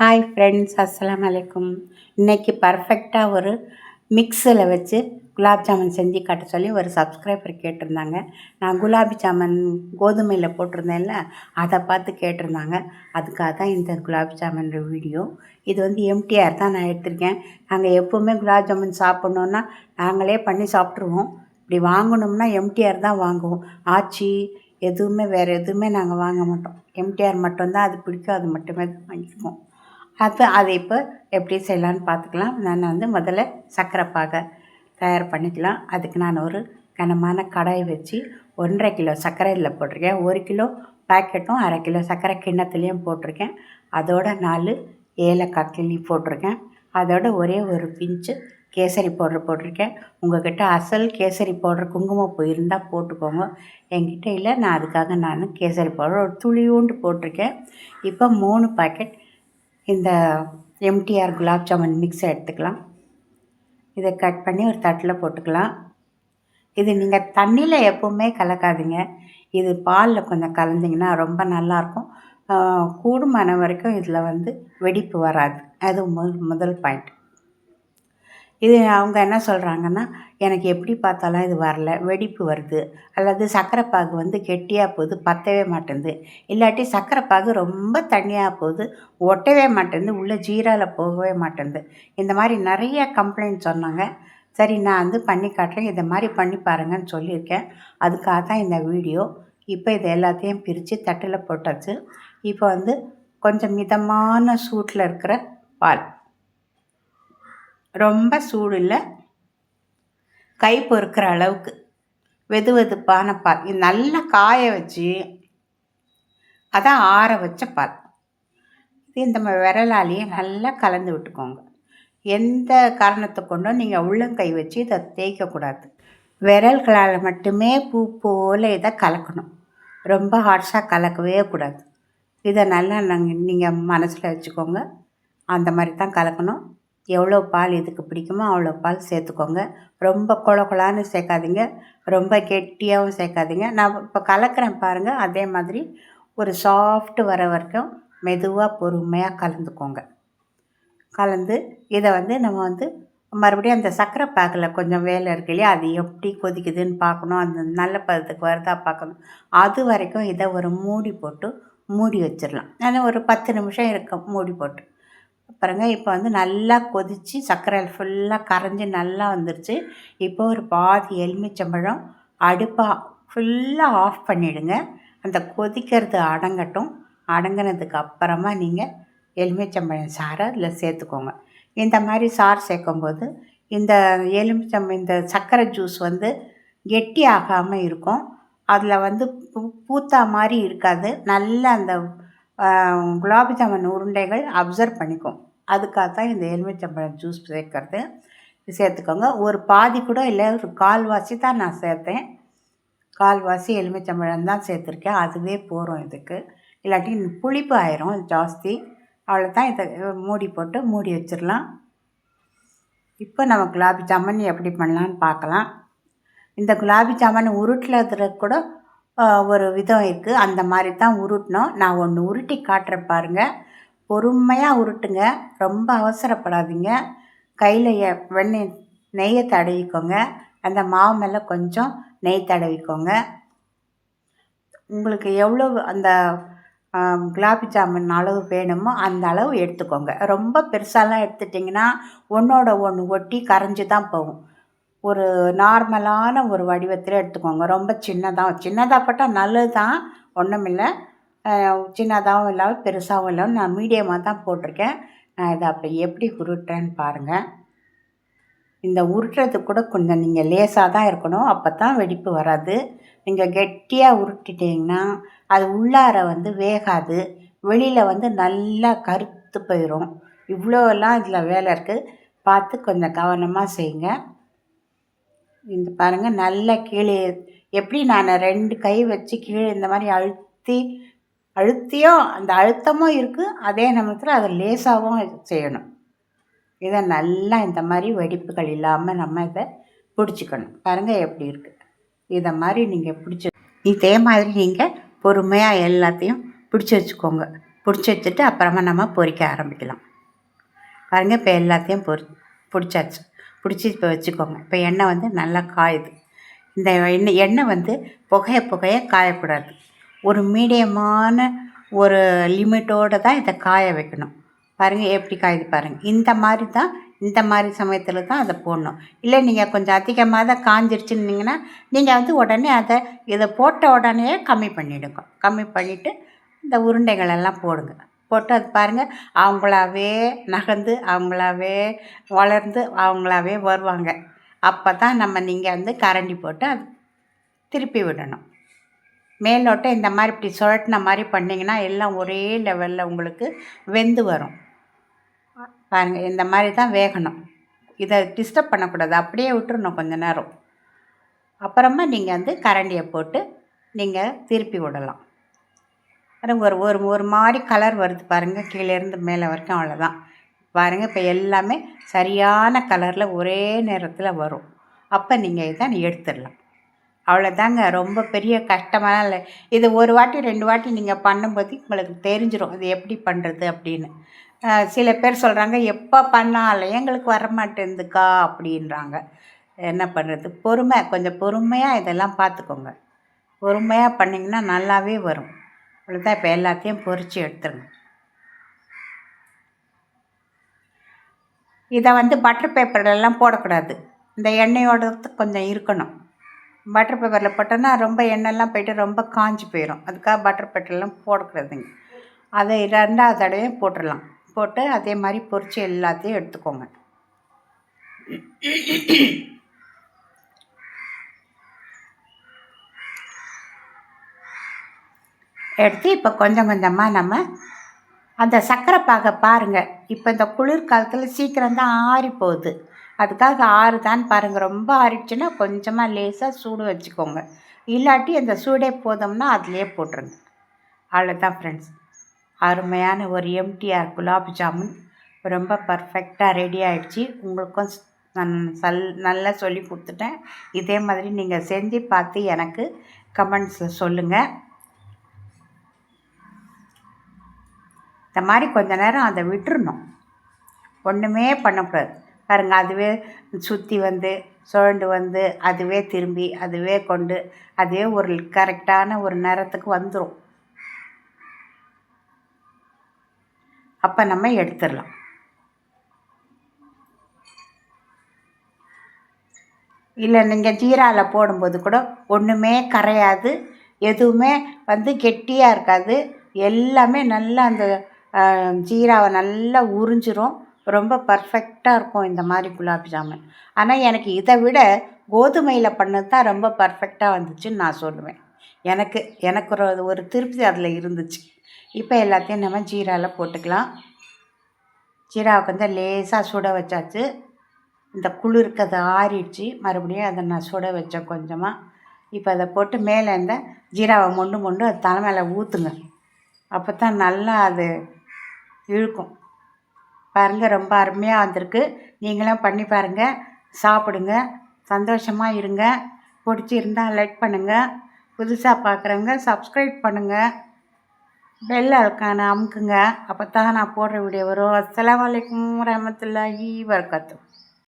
Hi friends அஸ்லாம் வலைக்கும் இன்றைக்கி பர்ஃபெக்டாக ஒரு மிக்ஸில் வச்சு குலாப் ஜாமுன் செஞ்சு காட்ட சொல்லி ஒரு சப்ஸ்கிரைபர் கேட்டிருந்தாங்க. நான் குலாபி ஜாமுன் கோதுமையில் போட்டிருந்தேன்ல அதை பார்த்து கேட்டிருந்தாங்க. அதுக்காக தான் இந்த குலாப் ஜாமுன் வீடியோ இது வந்து எம்டிஆர் தான் நான் எடுத்திருக்கேன். நாங்கள் எப்போவுமே குலாப் ஜாமுன் சாப்பிட்ணுன்னா நாங்களே பண்ணி சாப்பிட்ருவோம் இப்படி வாங்கணும்னா எம்டிஆர் தான் வாங்குவோம். ஆச்சி எதுவுமே வேறு எதுவுமே நாங்கள் வாங்க மாட்டோம். எம்டிஆர் மட்டும்தான் அது பிடிக்கும் அது மட்டுமே தான் வாங்கிக்குவோம். அது அதை இப்போ எப்படி செய்யலான்னு பார்த்துக்கலாம். நான் வந்து முதல்ல சர்க்கரை பாகை தயார் பண்ணிக்கலாம். அதுக்கு நான் ஒரு கனமான கடாய் வச்சு ஒன்றரை கிலோ சர்க்கரை இதில் போட்டிருக்கேன். ஒரு கிலோ பேக்கெட்டும் அரை கிலோ சர்க்கரை கிண்ணத்துலேயும் போட்டிருக்கேன். அதோட நாலு ஏலக்காய் கிள்ளி போட்டிருக்கேன். அதோட ஒரே ஒரு பிஞ்சு கேசரி பவுடர் போட்டிருக்கேன். உங்கள்கிட்ட அசல் கேசரி பவுடர் குங்குமப்பூ இருந்தால் போட்டுக்கோங்க. என்கிட்ட இல்லை நான் அதுக்காக நான் கேசரி பவுடர் ஒரு துளியூண்டு போட்டிருக்கேன். இப்போ மூணு பாக்கெட் இந்த எம்டிஆர் குலாப் ஜாமுன் மிக்ஸை எடுத்துக்கலாம். இதை கட் பண்ணி ஒரு தட்டில் போட்டுக்கலாம். இது நீங்கள் தண்ணியில் எப்போவுமே கலக்காதீங்க. இது பாலில் கொஞ்சம் கலந்திங்கன்னா ரொம்ப நல்லாயிருக்கும். கூடுமான வரைக்கும் இதில் வந்து வெடிப்பு வராது. அது முதல் முதல் பாயிண்ட் இது அவங்க என்ன சொல்கிறாங்கன்னா எனக்கு எப்படி பார்த்தாலும் இது வரல வெடிப்பு வருது அல்லது சர்க்கரை பாகு வந்து கெட்டியாக போகுது பற்றவே மாட்டேங்குது. இல்லாட்டி சர்க்கரை பாகு ரொம்ப தண்ணியாக போகுது ஒட்டவே மாட்டேங்குது உள்ளே ஜீராவில் போகவே மாட்டேங்குது. இந்த மாதிரி நிறைய கம்ப்ளைண்ட் சொன்னாங்க. சரி நான் வந்து பண்ணி காட்டுறேன் இதை மாதிரி பண்ணி பாருங்கன்னு சொல்லியிருக்கேன். அதுக்காக தான் இந்த வீடியோ. இப்போ இது எல்லாத்தையும் பிரித்து தட்டில் போட்டாச்சு. இப்போ வந்து கொஞ்சம் மிதமான சூட்டில் இருக்கிற பால். ரொம்ப சூடு இல்லை கை பொறுக்கிற அளவுக்கு. வெது வெதுப்பான பால். இது நல்லா காய வச்சு அதான் ஆற வச்ச பால். இது இந்த விரலாலேயே நல்லா கலந்து விட்டுக்கோங்க. எந்த காரணத்தை கொண்டும் நீங்கள் உள்ளங்கை வச்சு இதை தேய்க்கக்கூடாது. விரல்களால் மட்டுமே பூ போல் இதை கலக்கணும். ரொம்ப ஹார்ஷாக கலக்கவே கூடாது. இதை நல்லா நாங்கள் நீங்கள் மனசில் வச்சுக்கோங்க. அந்த மாதிரி தான் கலக்கணும். எவ்வளோ பால் இதுக்கு பிடிக்குமோ அவ்வளோ பால் சேர்த்துக்கோங்க. ரொம்ப கொல கொலான்னு சேர்க்காதீங்க. ரொம்ப கெட்டியாகவும் சேர்க்காதீங்க. நான் இப்போ கலக்கிறேன் பாருங்கள் அதே மாதிரி ஒரு சாஃப்ட் வர வரைக்கும் மெதுவாக பொறுமையாக கலந்துக்கோங்க. கலந்து இதை வந்து நம்ம வந்து மறுபடியும் அந்த சர்க்கரை பாக்கில் கொஞ்சம் வேலை இருக்கு இல்லையா? அது எப்படி கொதிக்குதுன்னு பார்க்கணும். அந்த நல்ல பதத்துக்கு வருதா பார்க்கணும். அது வரைக்கும் இதை ஒரு மூடி போட்டு மூடி வச்சிடலாம். ஆனால் ஒரு பத்து நிமிஷம் இருக்கும் மூடி போட்டு. பாருங்க இப்போ வந்து நல்லா கொதித்து சர்க்கரை ஃபுல்லாக கரைஞ்சி நல்லா வந்துருச்சு. இப்போ ஒரு பாதி எலுமிச்சம்பழம் அடுப்பாக ஃபுல்லாக ஆஃப் பண்ணிவிடுங்க அந்த கொதிக்கிறது அடங்கட்டும். அடங்கினதுக்கு அப்புறமா நீங்கள் எலுமிச்சம்பழம் சாறை அதில் சேர்த்துக்கோங்க. இந்த மாதிரி சாறு சேர்க்கும்போது இந்த எலுமிச்சம் இந்த சர்க்கரை ஜூஸ் வந்து கெட்டி ஆகாமல் இருக்கும். அதில் வந்து பூ பூத்தா மாதிரி இருக்காது. நல்லா அந்த குலாப் ஜாமுன் உருண்டைகள் அப்சர்வ் பண்ணிக்கும் அதுக்காக தான் இந்த எலுமிச்சம்பழம் ஜூஸ் சேர்க்கறது. சேர்த்துக்கோங்க. ஒரு பாதி கூட இல்லை ஒரு கால்வாசி தான் நான் சேர்த்தேன். கால்வாசி எலுமிச்சம்பழம் தான் சேர்த்துருக்கேன். அதுவே போகிறோம் இதுக்கு. இல்லாட்டி புளிப்பு ஆயிரும் ஜாஸ்தி. அவ்வளோ தான் இதை மூடி போட்டு மூடி வச்சிடலாம். இப்போ நம்ம குலாபி ஜாமுன் எப்படி பண்ணலான்னு பார்க்கலாம். இந்த குலாபி ஜாமுன் உருட்டில் கூட ஒரு விதம் இருக்குது அந்த மாதிரி தான் உருட்டணும் நான் ஒன்று உருட்டி காட்டுறேன் பாருங்கள் பொறுமையாக உருட்டுங்க. ரொம்ப அவசரப்படாதீங்க. கையில் வெண்ணெய் நெய்யை தடவிக்கோங்க. அந்த மாவு மேலே கொஞ்சம் நெய் தடவிக்கோங்க. உங்களுக்கு எவ்வளோ அந்த குலாபி ஜாமுன் அளவு வேணுமோ அந்த அளவு எடுத்துக்கோங்க. ரொம்ப பெருசாலாம் எடுத்துட்டிங்கன்னா ஒன்றோட ஒன்று ஒட்டி கரைஞ்சி தான் போகும். ஒரு நார்மலான ஒரு வடிவத்தில் எடுத்துக்கோங்க. ரொம்ப சின்னதாக சின்னதாக போட்டால் நல்லது தான் ஒன்றுமில்லை சின்னதாகவும் இல்லாமல் பெருசாகவும் இல்லாமல் நான் மீடியமாக தான் போட்டிருக்கேன். நான் இதை அப்போ எப்படி உருட்டுறேன்னு பாருங்கள் இந்த உருட்டுறதுக்கு கூட கொஞ்சம் நீங்கள் லேசாக தான் இருக்கணும். அப்போ தான் வெடிப்பு வராது. நீங்கள் கெட்டியாக உருட்டிட்டிங்கன்னா அது உள்ளார வந்து வேகாது. வெளியில் வந்து நல்லா கருத்து போயிடும் இவ்வளோலாம் இதில் வேலை இருக்குது பார்த்து கொஞ்சம் கவனமாக செய்யுங்க. இந்த பாருங்கள் நல்லா கீழே. எப்படி நான் ரெண்டு கை வச்சு கீழே இந்த மாதிரி அழுத்தி அழுத்தியும் அந்த அழுத்தமும் இருக்குது அதே நேரத்தில் அதை லேசாகவும் செய்யணும். இதை நல்லா இந்த மாதிரி வெடிப்புகள் இல்லாமல் நம்ம இதை பிடிச்சிக்கணும். பாருங்கள் எப்படி இருக்குது இதை மாதிரி நீங்கள் பிடிச்சி இதே மாதிரி நீங்கள் பொறுமையாக எல்லாத்தையும் பிடிச்சி வச்சுக்கோங்க. பிடிச்சி வச்சுட்டு அப்புறமா நம்ம பொரிக்க ஆரம்பிக்கலாம். பாருங்கள் இப்போ எல்லாத்தையும் பொறி பிடிச்சாச்சு. பிடிச்சி இப்போ வச்சுக்கோங்க. இப்போ எண்ணெய் வந்து நல்லா காயுது. இந்த எண்ணெய் எண்ணெய் வந்து புகைய புகைய காயக்கூடாது. ஒரு மீடியமான ஒரு லிமிட்டோடு தான் இதை காய வைக்கணும். பாருங்கள் எப்படி காயுது பாருங்கள் இந்த மாதிரி தான் இந்த மாதிரி சமயத்தில் தான் அதை போடணும். இல்லை நீங்கள் கொஞ்சம் அதிகமாக தான் காஞ்சிருச்சுன்னீங்கன்னா நீங்கள் வந்து உடனே அதை இதை போட்ட உடனே கம்மி பண்ணிவிடுங்க கம்மி பண்ணிவிட்டு இந்த உருண்டைகளெல்லாம் போடுங்க. போட்டு அது பாருங்கள் அவங்களாவே நகர்ந்து அவங்களாவே வளர்ந்து அவங்களாவே வருவாங்க. அப்போ தான் நம்ம நீங்கள் வந்து கரண்டி போட்டு அது திருப்பி விடணும். மேலோட்டம் இந்த மாதிரி இப்படி சுழட்டின மாதிரி பண்ணிங்கன்னா எல்லாம் ஒரே லெவலில் உங்களுக்கு வெந்து வரும். பாருங்கள் இந்த மாதிரி தான் வேகணும். இதை டிஸ்டர்ப் பண்ணக்கூடாது. அப்படியே விட்டுருணும் கொஞ்ச நேரம். அப்புறமா நீங்கள் வந்து கரண்டியை போட்டு நீங்கள் திருப்பி விடலாம். பாருங்க ஒரு ஒரு ஒரு மாதிரி கலர் வருது பாருங்கள் கீழேருந்து மேலே வரைக்கும் அவ்வளோதான் பாருங்கள் இப்போ எல்லாமே சரியான கலரில் ஒரே நேரத்தில் வரும். அப்போ நீங்கள் இதை எடுத்துடலாம். அவ்வளோதாங்க ரொம்ப பெரிய கஷ்டமெல்லாம் இல்லை. இது ஒரு வாட்டி ரெண்டு வாட்டி நீங்கள் பண்ணும்போது உங்களுக்கு தெரிஞ்சிடும் அது எப்படி பண்ணுறது அப்படின்னு. சில பேர் சொல்கிறாங்க எப்போ பண்ணாலும் எங்களுக்கு வரமாட்டேங்குதுக்கா அப்படின்றாங்க. என்ன பண்ணுறது பொறுமை கொஞ்சம் பொறுமையாக இதெல்லாம் பார்த்துக்கோங்க பொறுமையாக பண்ணிங்கன்னா நல்லாவே வரும். அவ்வளோதான் இப்போ எல்லாத்தையும் பொறிச்சு எடுத்துருங்க. இதை வந்து பட்டர் பேப்பர்லலாம் போடக்கூடாது. இந்த எண்ணெயோட கொஞ்சம் இருக்கணும். பட்டர் பேப்பரில் போட்டோன்னா ரொம்ப எண்ணெய்லாம் போய்ட்டு ரொம்ப காஞ்சி போயிடும் அதுக்காக பட்டர் பேப்பர்லாம் போடக்கூடாதுங்க. அதை ரெண்டாவது தடவையும் போட்டுடலாம். போட்டு அதே மாதிரி பொரித்து எல்லாத்தையும் எடுத்துக்கோங்க. எடுத்து இப்போ கொஞ்சம் கொஞ்சமாக நம்ம அந்த சர்க்கரை பாகை பாருங்கள் இப்போ இந்த குளிர்காலத்தில் சீக்கிரம் தான் ஆறி போகுது. அதுக்காக ஆறுதான்னு பாருங்கள் ரொம்ப ஆறிடுச்சுன்னா கொஞ்சமாக லேசாக சூடு வச்சுக்கோங்க. இல்லாட்டி அந்த சூடே போதும்னா அதிலே போட்டுருங்க. அவ்வளோதான் ஃப்ரெண்ட்ஸ் அருமையான ஒரு எம்டிஆர் குலாப் ஜாமுன். ரொம்ப பர்ஃபெக்டாக ரெடி ஆகிடுச்சி உங்களுக்கும் நான் சல் நல்லா சொல்லி கொடுத்துட்டேன். இதே மாதிரி நீங்கள் செஞ்சு பார்த்து எனக்கு கமெண்ட்ஸில் சொல்லுங்கள் இந்த மாதிரி கொஞ்ச நேரம் அதை விட்டுறணும். ஒன்றுமே பண்ணக்கூடாது. பாருங்கள் அதுவே சுற்றி வந்து சுழண்டு வந்து அதுவே திரும்பி அதுவே கொண்டு அதே ஒரு கரெக்டான ஒரு நேரத்துக்கு வந்துடும் அப்போ நம்ம எடுத்துடலாம். இல்லை நீங்கள் ஜீராவில் போடும்போது கூட ஒன்றுமே கரையாது. எதுவுமே வந்து கெட்டியாக இருக்காது. எல்லாமே நல்லா அந்த ஜீராவை நல்லா உறிஞ்சிரும். ரொம்ப பர்ஃபெக்டாக இருக்கும் இந்த மாதிரி குலாப் ஜாமுன் ஆனால் எனக்கு இதை விட கோதுமையில் பண்ணது தான் ரொம்ப பர்ஃபெக்டாக வந்துச்சுன்னு நான் சொல்லுவேன். எனக்கு எனக்கு ஒரு ஒரு திருப்தி அதில் இருந்துச்சு. இப்போ எல்லாத்தையும் நம்ம ஜீராவில் போட்டுக்கலாம். ஜீராவை கொஞ்சம் லேசாக சுட வச்சாச்சு. இந்த குளிருக்கு அது ஆறிடுச்சு. மறுபடியும் அதை நான் சுட வச்சேன் கொஞ்சமாக இப்போ அதை போட்டு மேலே இந்த ஜீராவை மொண்டு மொண்டு அது தலை மேலே ஊற்றுங்க அப்போ தான் நல்லா அது இழுக்கும். பாருங்கள் ரொம்ப அருமையாக வந்திருக்கு. நீங்களும் பண்ணி பாருங்கள் சாப்பிடுங்க. சந்தோஷமாக இருங்க. பிடிச்சிருந்தால் லைக் பண்ணுங்கள் புதுசாக பார்க்குறவங்க சப்ஸ்கிரைப் பண்ணுங்கள் பெல் அழுக்கான அமுக்குங்க. அப்போ தான் நான் போடுற வீடியோ வரும். அஸ்லாம் வலைக்கம் வரமத்துல்லாஹி வரகத்தும்